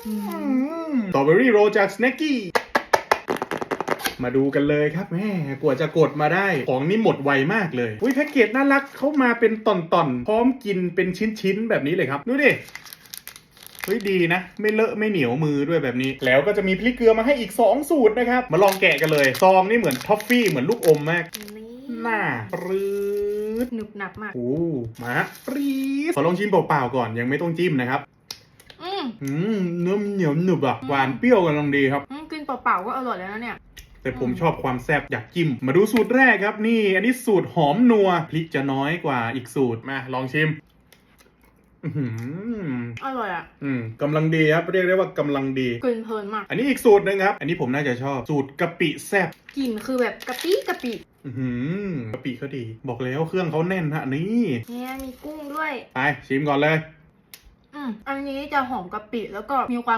สตรอเบอรี่โรจากสแน็กกี้ มาดูกันเลยครับแม่กว่าจะกดมาได้ ของนี่หมดไวมากเลยอุ้ยแพ็กเกจน่ารักเขามาเป็นตอนๆ พร้อมกินเป็นชิ้นๆ แบบนี้เลยครับ ดูดิเฮ้ยดีนะ ไม่เลอะไม่เหนียวมือด้วยแบบนี้ แล้วก็จะมีพริกเกลือมาให้อีก 2 สูตรนะครับ มาลองแกะกันเลยซองนี่เหมือนท็อฟฟี่เหมือนลูกอมมากนี่หน้าปรืดหนุบหนับมากโอ้มาปรีดขอลองชิมเปล่าๆก่อนยังไม่ต้องจิ้มนะครับอื มอืมเนื้อมันเหนียวหนึบอะหวานเปรี้ยวกำลังดีครับ อืมกินเปล่าๆก็อร่อยแล้วนะเนี่ย แต่ผมชอบความแซ่บอยากจิ้ม มาดูสูตรแรกครับนี่ อันนี้สูตรหอมนัวพริกจะน้อยกว่าอีกสูตรมาลองชิม อือหือ อร่อยอะอืมกำลังดีครับ เรียกได้ว่ากำลังดี กลิ่นเพลินมากอันนี้อีกสูตรหนึ่งครับ อันนี้ผมน่าจะชอบสูตรกะปิแซ่บกลิ่นคือแบบกะปิกะปิอือหือกะปิเขาดี บอกแล้วเครื่องเขาแน่นฮะนี่เนี่ยมีกุ้งด้วย ไปชิมก่อนเลยอืม อันนี้จะหอมกะปิแล้วก็มีความ